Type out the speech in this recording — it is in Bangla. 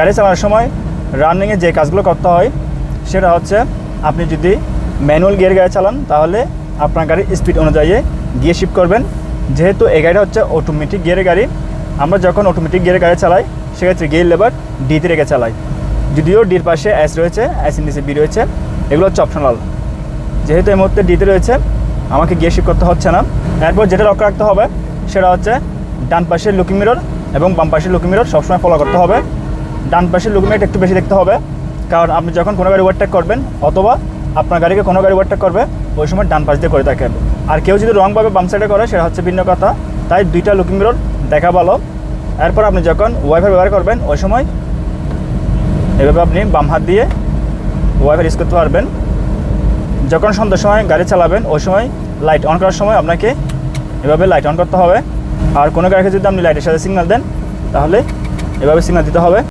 গাড়ি চালানোর সময় রানিংয়ে যে কাজগুলো করতে হয়, সেটা হচ্ছে আপনি যদি ম্যানুয়াল গিয়ার গাড়ি চালান, তাহলে আপনার গাড়ির স্পিড অনুযায়ী গিয়ে শিফট করবেন। যেহেতু এই গাড়িটা হচ্ছে অটোমেটিক গিয়ারের গাড়ি, আমরা যখন অটোমেটিক গিয়ারের গাড়ি চালাই, সেক্ষেত্রে গিয়ার লেবার ডিতে রেখে চালাই। যদিও ডির পাশে এস রয়েছে এস নিচে বি রয়েছে, এগুলো হচ্ছে অপশনাল যেহেতু এই মুহূর্তে ডিতে রয়েছে, আমাকে গিয়ে শিফট করতে হচ্ছে না। এরপর যেটা লক্ষ্য রাখতে হবে, সেটা হচ্ছে ডান পাশের লুকিং মিরর এবং বাম পাশের লুকিং মিরর সবসময় ফলো করতে হবে। ডান পাশের লুকিং মিরর একটু বেশি দেখতে হবে। কারণ আপনি যখন কোনো গাড়ি ওভারটেক করবেন, অথবা আপনার গাড়িকে কোনো গাড়ি ওভারটেক করবে, ওই সময় ডান পাশ দিয়ে করে থাকেন। আর কেউ যদি রংভাবে বাম সাইডে করে, সেটা হচ্ছে ভিন্ন কথা। তাই দুইটা লুকিং মিরর দেখা ভালো। এরপর আপনি যখন ওয়াইফাই ব্যবহার করবেন, ওই সময় এভাবে আপনি বাম হাত দিয়ে ওয়াইফাই ইউজ করতে পারবেন। যখন সন্ধ্যার সময় গাড়ি চালাবেন, ওই সময় লাইট অন করার সময় আপনাকে এভাবে লাইট অন করতে হবে। আর কোনো গাড়িকে যদি আপনি লাইটের সাথে সিগন্যাল দেন, তাহলে এভাবে সিগন্যাল দিতে হবে।